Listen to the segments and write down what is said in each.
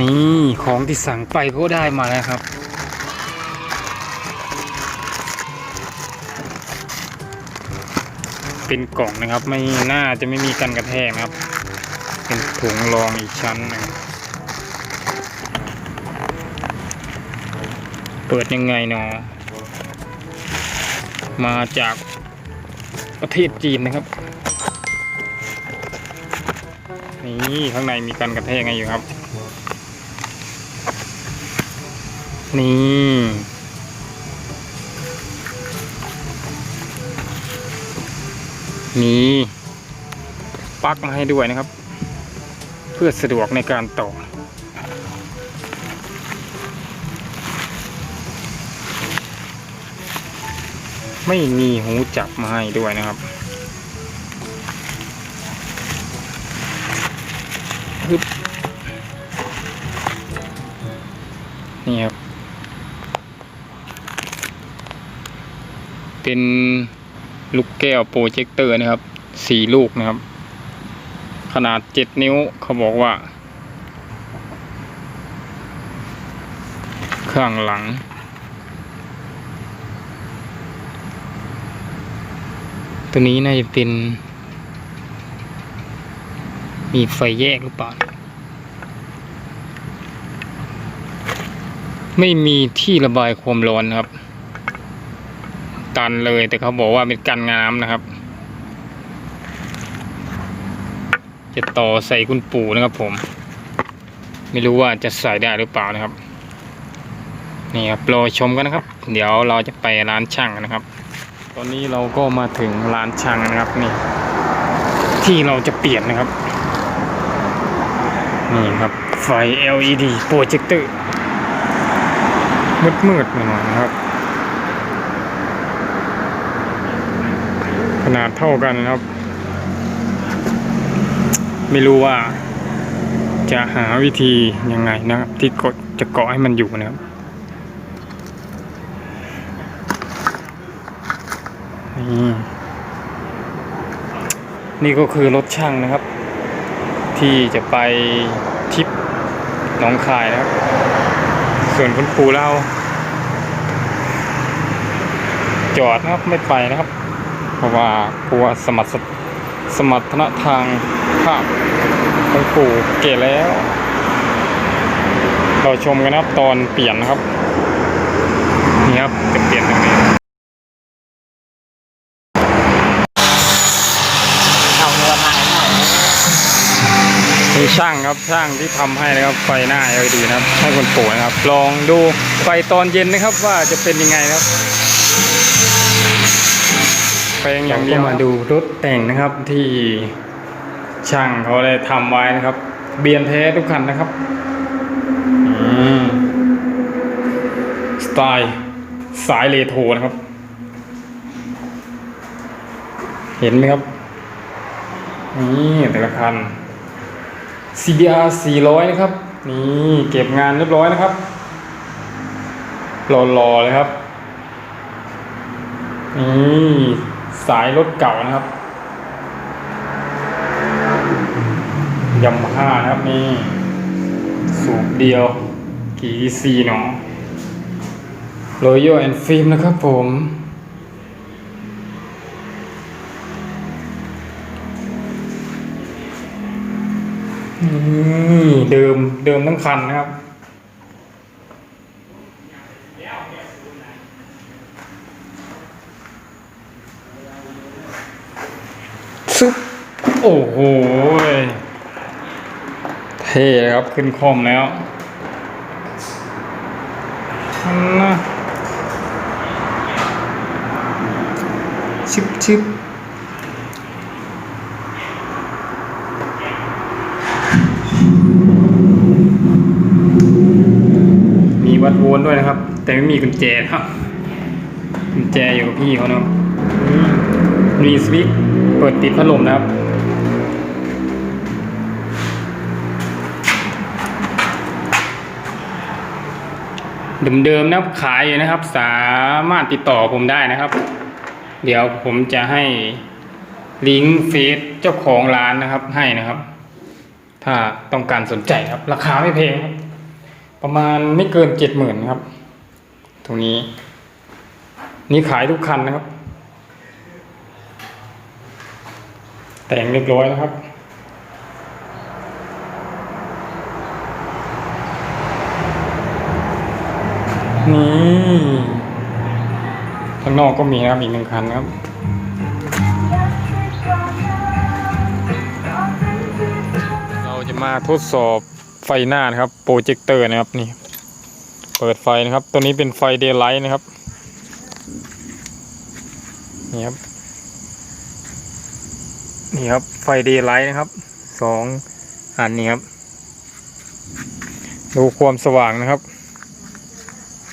นี่ของที่สั่งไปก็ได้มาแล้วครับ เป็นกล่องนะครับ ไม่น่าจะไม่มีกันกระแทกนะครับ เป็นถุงรองอีกชั้นหนึ่งเปิดยังไงเนาะมาจากประเทศจีนนะครับ นี่ข้างในมีกันกระแทกไงอยู่ครับ นี่มีปลั๊กมาให้ด้วยนะครับ เพื่อสะดวกในการต่อ ไม่มีหูจับมาให้ด้วยนะครับนี่ครับ เป็นลูกแก้วโปรเจคเตอร์นะครับสี่ลูกนะครับ ขนาดเจ็ดนิ้วเขาบอกว่า ข้างหลัง ตัวนี้น่าจะเป็น มีไฟแยกหรือเปล่า ไม่มีที่ระบายความร้อนครับันเลย แต่เขาบอกว่าเป็นกันน้ำนะครับ จะต่อใส่คุณปู่นะครับผม ไม่รู้ว่าจะใส่ได้หรือเปล่านะครับ นี่ครับรอชมกันนะครับ เดี๋ยวเราจะไปร้านช่างกันนะครับ ตอนนี้เราก็มาถึงร้านช่างนะครับนี่ ที่เราจะเปลี่ยนนะครับ นี่ครับไฟ LED โปรเจคเตอร์มืดๆหน่อยนะครับ นาดเท่ากันนะครับ ไม่รู้ว่า จะหาวิธียังไงนะครับ ที่กดจะเกาะให้มันอยู่นะครับนี่นี่ก็คือรถช่างนะครับ ที่จะไปทริปหนองคายนะครับ ส่วนคุณปู่เราจอดนะครับไม่ไปนะครับ เพราะว่ากลัวสมรรถสมรรถนะทางภาพของปู่เก่แล้ว เราชมกันนะครับตอนเปลี่ยนนะครับ นี่ครับจะเปลี่ยนตรงนี้มีช่างครับช่างที่ทำให้นะครับไฟหน้า LED นะครับ ให้คนปู่นะครับ ลองดูไฟตอนเย็นนะครับว่าจะเป็นยังไงครับ ไปอย่างเดียวมาดูรถแต่งนะครับที่ช่างเขาได้ทำไว้นะครับ เบียนแท้ทุกคันนะครับอืมสไตล์สายเลโทรนะครับ เห็นไหมครับ นี่แต่ละคัน CBR 400 นะครับ นี่เก็บงานเรียบร้อยนะครับรอๆเลยครับนี่ สายรถเก่านะครับยามาฮ่านะครับนี่สูบเดียว กี่ซีเนาะ Royal Enfield นะครับผม นี่เดิมเดิมทั้งคันนะครับ โอ้โหเท่ครับขึ้นคอมแล้วนะชิบชิบมีวัดโวล์ด้วยนะครับ แต่ไม่มีกุญแจนะครับกุญแจอยู่กับพี่เขาเนาะมีสวิตช์เปิดปิดพัดลมนะครับ เดิมๆนะครับขายอยู่นะครับ สามารถติดต่อผมได้นะครับ เดี๋ยวผมจะให้ลิงก์เฟซเจ้าของร้านนะครับให้นะครับ ถ้าต้องการสนใจครับ ราคาไม่แพงครับ ประมาณไม่เกินเจ็ดหมื่นครับ ตรงนี้ นี่ขายทุกคันนะครับ แต่งเรียบร้อยนะครับ นี่ข้างนอกก็มีนะครับอีกหนึ่งคันครับเราจะมาทดสอบไฟหน้านะครับโปรเจคเตอร์นะครับนี่ เปิดไฟนะครับ ตัวนี้เป็นไฟเดย์ไลท์นะครับนี่ครับนี่ครับไฟเดย์ไลท์นะครับสองอันนี้ครับ ดูความสว่างนะครับ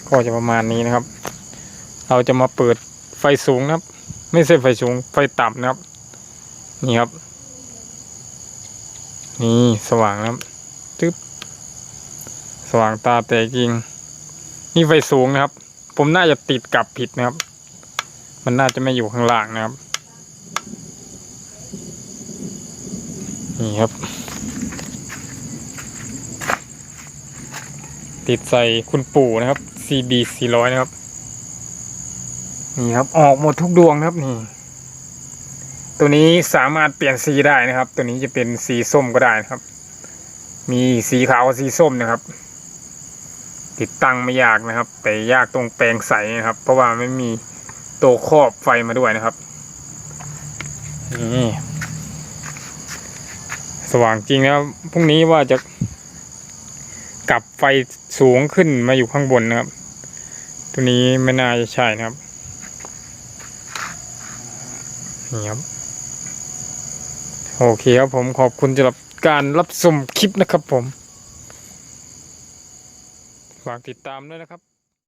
ก็จะประมาณนี้นะครับ เราจะมาเปิดไฟสูงนะครับ ไม่ใช่ไฟสูง ไฟต่ำนะครับ นี่ครับ นี่สว่างนะครับตึ๊บสว่างตาแต่จริง นี่ไฟสูงนะครับ ผมน่าจะติดกลับผิดนะครับ มันน่าจะไม่อยู่ข้างล่างนะครับ นี่ครับติดใส่คุณปู่นะครับ CB 400 นะครับ นี่ครับ ออกหมดทุกดวงครับนี่ ตัวนี้สามารถเปลี่ยนสีได้นะครับ ตัวนี้จะเป็นสีส้มก็ได้นะครับ มีสีขาวกับสีส้มนะครับ ติดตั้งไม่ยากนะครับ แต่ยากตรงแปลงใสนะครับ เพราะว่าไม่มีตัวครอบไฟมาด้วยนะครับนี่สว่างจริงแล้วพรุ่งนี้ว่าจะ กลับไฟสูงขึ้นมาอยู่ข้างบนนะครับ ตัวนี้ไม่น่าจะใช่นะครับนี่ครับโอเคครับผมขอบคุณสำหรับการรับชมคลิปนะครับผมฝากติดตามด้วยนะครับ